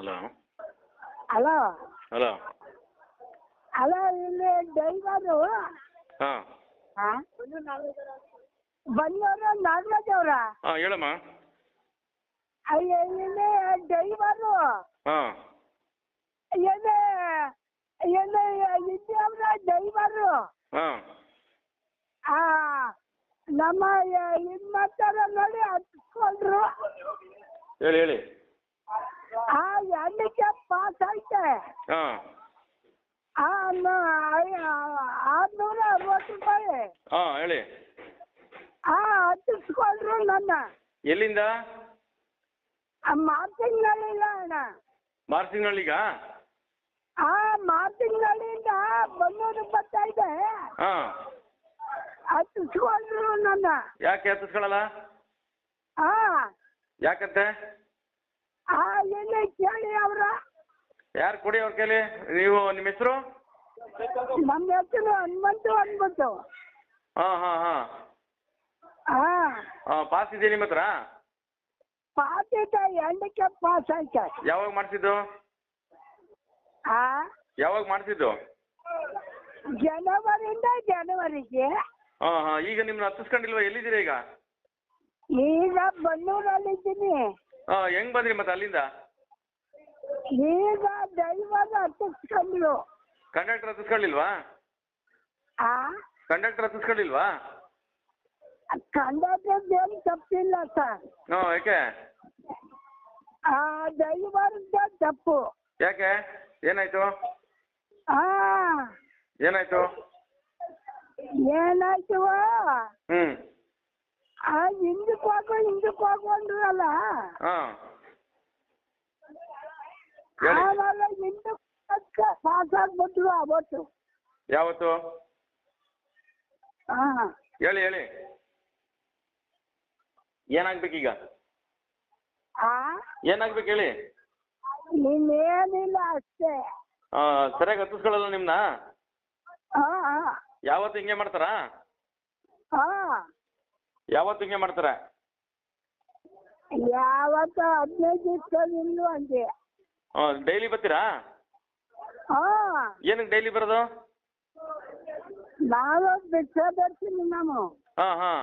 Hello hello hello hello ಇಲ್ಲಿ driver ಹಾ. ಬಂದವರು ನಾಗರಾಜ್ ಅವರ? ಹಾಂ ಹೇಳಮ್ಮ. ಅಯ್ಯ ಇಲ್ಲಿ ಡೈವರು ಹಾ. ಏನೇ ಏನೇ ಇಲ್ಲಿ ಅವರ ಡ್ರೈವರು ಹಾಂ. ಆ ನಮ್ಮ ಇದು ಮಾಡ್ತಾರ ನೋಡಿ ಹತ್ಕೊಂಡ್ರು. ಹೇಳಿ ಹೇಳಿ. ಆ ಹ್ಯಾಂಡಿಕ್ಯಾಪ್ ಪಾಸ್ ಐತೆ. ಹಾಂ. ಆ ಆರ್ನೂರ ಅರವತ್ತು ರೂಪಾಯಿ. ಹಾಂ ಹೇಳಿ. ಆ ಹತ್ತಿಸ್ಕೊಂಡ್ರು ನನ್ನ. ಎಲ್ಲಿಂದ? ಮಾರ್ತಿಂಗಳಿಲ್ಲ ಅಣ್ಣ. ಮಾರ್ಸಿಂಗಳ್ಳಿಗ ಆ ಮಾರ್ತಿಂಗಳಿಂದ ಬನ್ನೂರು ಬರ್ತಾ ಹಾ. ಹಾಂ ಹತ್ತಿಸ್ಕೊಂಡ್ರು ನನ್ನ. ಯಾಕೆ ಹತ್ತಿಸ್ಕೊಳಲ್ಲ ಆ. ಯಾಕಂತೆ? ಆ ಎಲ್ಲಿ ಕೇಳಿ ಅವ್ರ. ಯಾರು ಕೊಡಿ ಅವ್ರ ಕೈಲಿ ನೀವು ನಿಮ್ಮ ಹೆಸರು? ನಮ್ಮ ಹೆಸರು ಹನುಮಂತು ಅನ್ಬಿಟ್ಟು ಹಾಂ ಹಾಂ ಹಾಂ. ಹಾ ಹಾಂ ಪಾಸ್ ಇದೆಯಾ ನಿಮ್ಮ ಹತ್ರ? ಪಾಸ್ ಐತೆ ಹ್ಯಾಂಡಿಕ್ಯಾಪ್ ಪಾಸ್ ಐತೆ ಯಾವಾಗ ಮಾಡಿಸಿದ್ದು? ಆ. ಯಾವಾಗ ಮಾಡಿಸಿದ್ದು? ಜನವರಿಂದ ಜನವರಿಗೆ. ಹಾಂ ಹಾಂ. ಈಗ ನಿಮ್ಮನ್ನ ಹತ್ತಿಸ್ಕೊಂಡಿಲ್ವಾ? ಎಲ್ಲಿದ್ದೀರಾ ಈಗ? ಈಗ ಬನ್ನೂರಲ್ಲಿದ್ದೀನಿ. ಹಾಂ ಹೆಂಗ್ ಬಂದ್ರಿ ಮತ್ತೆ ಅಲ್ಲಿಂದ? ಈಗ ದೈವದ ಹತ್ತಿಸ್ಕೊಂಡ್ರು ಕಂಡಕ್ಟರ್ ಹತ್ತಿಸ್ಕೊಳ್ಳಿಲ್ವಾ? ಆ? ಕಂಡಕ್ಟರ್ ಹತ್ತಿಸ್ಕೊಳ್ಳಿಲ್ವಾ? ಕಂಡಕ್ಟರ್ ಏನು ತಪ್ಪಿಲ್ಲ ಸರ್. ಹ್ಞೂ ಯಾಕೆ ಆ ದೈವದ ತಪ್ಪು. ಯಾಕೆ? ಏನಾಯ್ತು? ಆ. ಏನಾಯ್ತು? ಏನಾಯ್ತು ಹ್ಞೂ ಆ ಹಿಂದಕ್ಕೆ ಹೋಗು ಹಿಂದಕ್ಕೆ ಹೋಗು ಅಂದ್ರಲ್ಲ? ಹಾಂ. ಹೇಳಿ. ಆವಾಗ ಹಿಂದಕ್ಕೆ ಪಾಸ್ ಆಗ್ಬಿಟ್ರು ಅವತ್ತು. ಯಾವತ್ತು? ಹಾ. ಹೇಳಿ ಹೇಳಿ. ಏನಾಗ್ಬೇಕೀಗ? ಆ? ಏನಾಗ್ಬೇಕು ಹೇಳಿ? ಇನ್ನೇನಿಲ್ಲ ಅಷ್ಟೇ. ಹಾಂ ಸರಿಯಾಗಿ ಹತ್ತಿಸ್ಕೊಳ್ಳಲ್ಲ ನಿಮ್ಮನ್ನ ಹಾ ಹಾ. ಯಾವತ್ತು ಹಿಂಗೆ ಮಾಡ್ತಾರಾ? ಹಾ. ಯಾವತ್ತು ಹಿಂಗೆ ಮಾಡ್ತಾರೆ? ಯಾವತ್ತು ಹದಿನೈದು ದಿವಸವಿಲ್ಲ ಹಂಗೆ ಡೈಲಿ ಬರ್ತೀರಾ? ಹಾ. ಏನಕ್ಕೆ ಡೈಲಿ ಬರೋದು? ನಾವು ಭಿಕ್ಷೆ ಬರ್ತೀನಿ ನಾನು ಹಾಂ ಹಾಂ.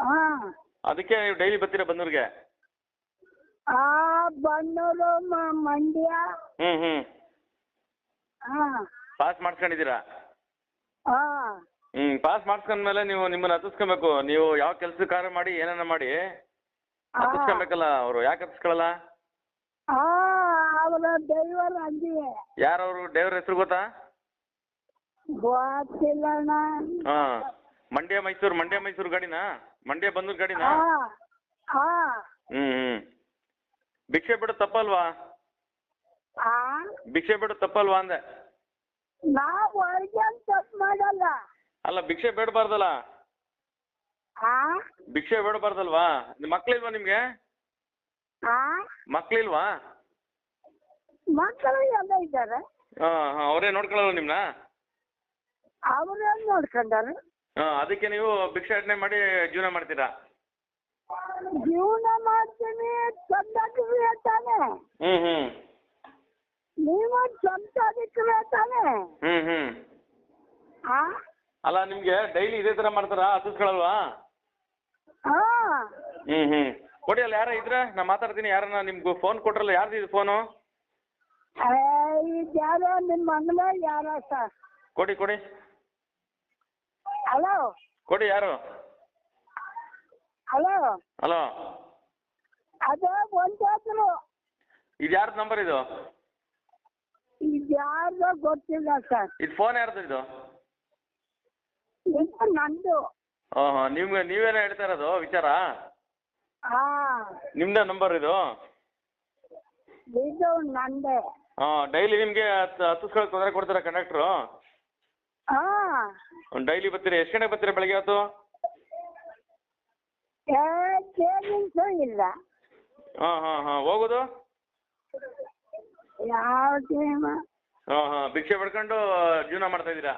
ಹಾ. ಅದಕ್ಕೆ ನೀವು ಡೈಲಿ ಬರ್ತೀರಾ ಬಂದೂರಿಗೆ? ಆ ಬನ್ನೂರು ಮ- ಮಂಡ್ಯ. ಹ್ಞೂ ಹ್ಞೂ ಹಾ. ಪಾಸ್ ಮಾಡ್ಕೊಂಡಿದ್ದೀರಾ ಹಾ. ಹ್ಞೂ ಪಾಸ್ ಮಾಡಿಸ್ಕೊಂಡ್ಮೇಲೆ ನೀವು ನಿಮ್ಮನ್ನ ಹತ್ತಿಸ್ಕೊಬೇಕು. ನೀವು ಯಾವ ಕೆಲಸ ಕಾರ್ಯ ಮಾಡಿ ಏನಾನ ಮಾಡಿ. ಹತ್ತಿಸ್ಕೊಬೇಕಲ್ಲ ಅವರು. ಯಾಕೆ ಹತ್ತಿಸ್ಕೊಳ್ಳಲ್ಲ ಅವರ ಡ್ರೈವರ್ ಹಂಗೆ ಯಾರವರು? ಡ್ರೈವರ್ ಹೆಸರು ಗೊತ್ತಾ? ಹಾ ಮಂಡ್ಯ ಮೈಸೂರು ಮಂಡ್ಯ ಮೈಸೂರು ಗಾಡಿನಾ? ಮಂಡ್ಯ ಬಂದೂರ್ ಗಾಡಿನಾ? ಹ್ಮ್ ಹ್ಮ್. ಭಿಕ್ಷೆ ಬಿಡು ತಪ್ಪಲ್ವಾ? ಆ. ಭಿಕ್ಷೆ ಬಿಡು ತಪ್ಪಲ್ವಾ ಅಂದೆ? ನಾವು ಹೊರಗೆ ತಪ್ಪು ಮಾಡಲ್ಲ. ಅಲ್ಲ ಭಿಕ್ಷೆ ಬೇಡಬಾರ್ದಲ್ಲ? ಆ? ಭಿಕ್ಷೆ ಬೇಡಬಾರ್ದಲ್ವಾ? ಮಕ್ಳಿಲ್ವಾ ನಿಮಗೆ? ಆ? ಮಕ್ಳಿಲ್ವಾ? ಮಕ್ಕಳು ಎಲ್ಲ ಇದ್ದಾರೆ. ಹಾಂ ಹಾಂ ಅವರೇ ನೋಡ್ಕೊಳ್ಳಲ್ಲ ನಿಮ್ನ? ಅವರನ್ನು ನೋಡ್ಕೊಂಡಾರೆ? ಹಾಂ ಅದಕ್ಕೆ ನೀವು ಭಿಕ್ಷಾಟನೆ ಮಾಡಿ ಜೀವನ ಮಾಡ್ತೀರಾ? ಜೀವನ ಮಾಡ್ತೀನಿ ಚಂದಾಗಿದ್ರೆ ತಾನೆ ಹ್ಞೂ ಹ್ಞೂ ನೀವು ಚಂದಾಗಿದ್ರೆ ತಾನೆ ಹ್ಮ್ ಹ್ಞೂ ಆ? ಅಲ್ಲ ನಿಮಗೆ ಡೈಲಿ ಇದೇ ತರ ಮಾಡ್ತಾರಾ? ಹತ್ತಿಸ್ಕೊಳಲ್ವಾ ಹಾ. ಹ್ಮ್ ಹ್ಞೂ ಕೊಡಿ ಅಲ್ಲಿ ಯಾರ ಇದ್ರ ನಾ ಮಾತಾಡ್ತೀನಿ. ಯಾರನ್ನ ನಿಮ್ಗೆ ಫೋನ್ ಕೊಟ್ರಲ್ಲ ಯಾರ್ದು ಇದು ಫೋನು ಇದ್ಯಾರೋ ನಿಮ್ಮ ಅಂಗಲ ಯಾರೋ ಸರ್? ಕೊಡಿ ಕೊಡಿ. ಹಲೋ. ಕೊಡಿ ಯಾರು? ಹಲೋ. ಹಲೋ. ಅದೇ ಒಂದಾದ್ರು ಇದು ಯಾರ್ದು ನಂಬರ್ ಇದು? ಇದು ಯಾರ್ದೋ ಗೊತ್ತಿಲ್ಲ ಸರ್. ಇದು ಫೋನ್ ಯಾರ್ದು ಇದು? ಇದು ನಂದು. ಹಾಂ ಹಾಂ ನಿಮ್ಗೆ ನೀವೇನ ಹೇಳ್ತಾ ಇರೋದು ವಿಚಾರ? ಹಾ ನಿಮ್ದೇ ನಂಬರ್ ಇದು? ಇದು ನಂದೇ. ಹಾಂ ಡೈಲಿ ನಿಮಗೆ ಹತ್ತಿಸ್ಕೊಳ್ಳೋಕೆ ತೊಂದರೆ ಕೊಡ್ತೀರಾ ಕಂಡಕ್ಟ್ರು ಹಾ ಡೈಲಿ ಬರ್ತೀರಿ ಎಷ್ಟು ಗಂಟೆಗೆ ಬರ್ತೀರಾ ಬೆಳಗ್ಗೆ ಹೊತ್ತು? ಇಲ್ಲ. ಹಾಂ ಹಾಂ ಹಾಂ ಹೋಗೋದು? ಯಾವ ಟೈಮ್ ಹಾ ಹಾ ಭಿಕ್ಷೆ ಪಡ್ಕೊಂಡು ಜೀವನ ಮಾಡ್ತಾ ಇದ್ದೀರಾ?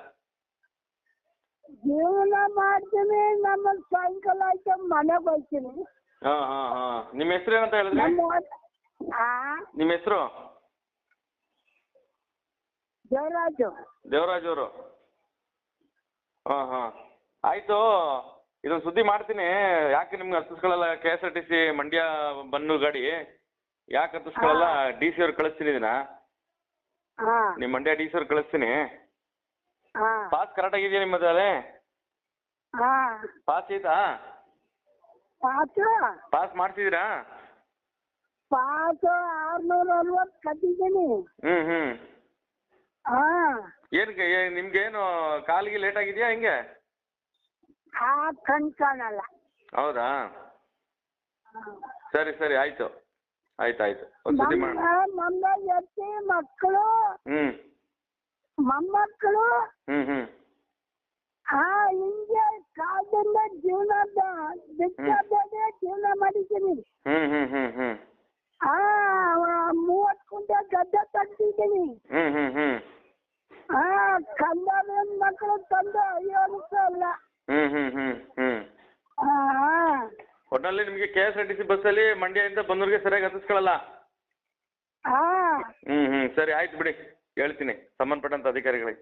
ಜೀವನ ಮಾಡ್ತೀನಿ ನಮ್ಮ ಸಾಯಂಕಾಲ ಆಯ್ತು ಮನೆಗೆ ಹೋಗ್ತೀನಿ ಹಾ ಹಾ ಹಾಂ. ನಿಮ್ಮ ಹೆಸರು ಏನಂತ ಹೇಳಿದ್ರೆ? ನಮ್ಮ ಆ? ನಿಮ್ಮ ಹೆಸರು? ದೇವರಾಜು. ದೇವರಾಜ್ ಅವರು. ಹಾ ಹಾ. ಆಯ್ತು ಇದೊಂದು ಸುದ್ದಿ ಮಾಡ್ತೀನಿ. ಯಾಕೆ ನಿಮ್ಗೆ ಹತ್ತಿಸ್ಕೊಳ್ಳಲ್ಲ K S R T C Mandya bun ಗಾಡಿ? ಯಾಕೆ ಹತ್ತಿಸ್ಕೊಳ್ಳಲ್ಲ ಡಿ ಸಿ ಅವ್ರು ಕಳಿಸ್ತೀನಿ ಇದನ್ನ? ಹಾ. ನಿಮ್ಮ ಮಂಡ್ಯ ಡಿ ಸಿ ಅವ್ರು ಕಳಿಸ್ತೀನಿ. ಹಾ. ಪಾಸ್ ಕರೆಕ್ಟಾಗಿದೆಯಾ ನಿಮ್ಮದೇ ಹಾ. ಪಾಸ್ ಆಯ್ತಾ? ಪಾಸು ಪಾಸ್ ಮಾಡ್ತಿದ್ದೀರಾ? ಪಾಸು ಆರ್ನೂರ ಅರವತ್ತು ಕಟ್ಟಿದ್ದೀನಿ. ಹ್ಮ್ ಹ್ಞೂ ಹಾ. ಏನಕ್ಕೆ ನಿಮ್ಗೇನು ಕಾಲಿಗೆ ಲೇಟ್ ಆಗಿದೆಯಾ ಹೆಂಗೆ? ಆ ಕಣ್ ಕಾಣಲ್ಲ. ಹೌದಾ? ಸರಿ ಸರಿ ಆಯಿತು. ಆಯ್ತು ಆಯ್ತು ಒಂದು ಸುದ್ದಿ ಮಾಡಿ ಎತ್ತಿ ಮಕ್ಕಳು ಹ್ಞೂ ಮೊಮ್ಮಕ್ಕಳು ಹ್ಞೂ ಹ್ಞೂ ಆ ಹಿಂಗೆ ಕಾಲದಿಂದ ಜೀವನ ಬಿಟ್ಟದೇ ಜೀವನ ಮಾಡಿದ್ದೀನಿ ಹ್ಞೂ ಹ್ಞೂ ಹ್ಞೂ ಹ್ಞೂ ಆ ಮೂವತ್ತು ಕುಂಟೆ ಗದ್ದೆ ತೆಗ್ದಿದ್ದೀನಿ ಹ್ಞೂ ಹ್ಞೂ ಹ್ಞೂ ಆ ಕಂದಾದ ಮಕ್ಕಳು ತಂದು ಅಯ್ಯೋ ಅನಿಸಲ್ಲ ಹ್ಞೂ ಹ್ಞೂ ಹ್ಞೂ ಹ್ಞೂ ಆ ಒಟ್ಟಿನಲ್ಲಿ ನಿಮಗೆ K S R T C ಬಸ್ಸಲ್ಲಿ ಮಂಡ್ಯದಿಂದ ಬಂದೂರಿಗೆ ಸರಿಯಾಗಿ ಹತ್ತಿಸ್ಕೊಳ್ಳಲ್ಲ ಆ ಹ್ಞೂ ಹ್ಞೂ ಸರಿ ಆಯ್ತು ಬಿಡಿ ಹೇಳ್ತೀನಿ ಸಂಬಂಧಪಟ್ಟಂತ ಅಧಿಕಾರಿಗಳಿಗೆ.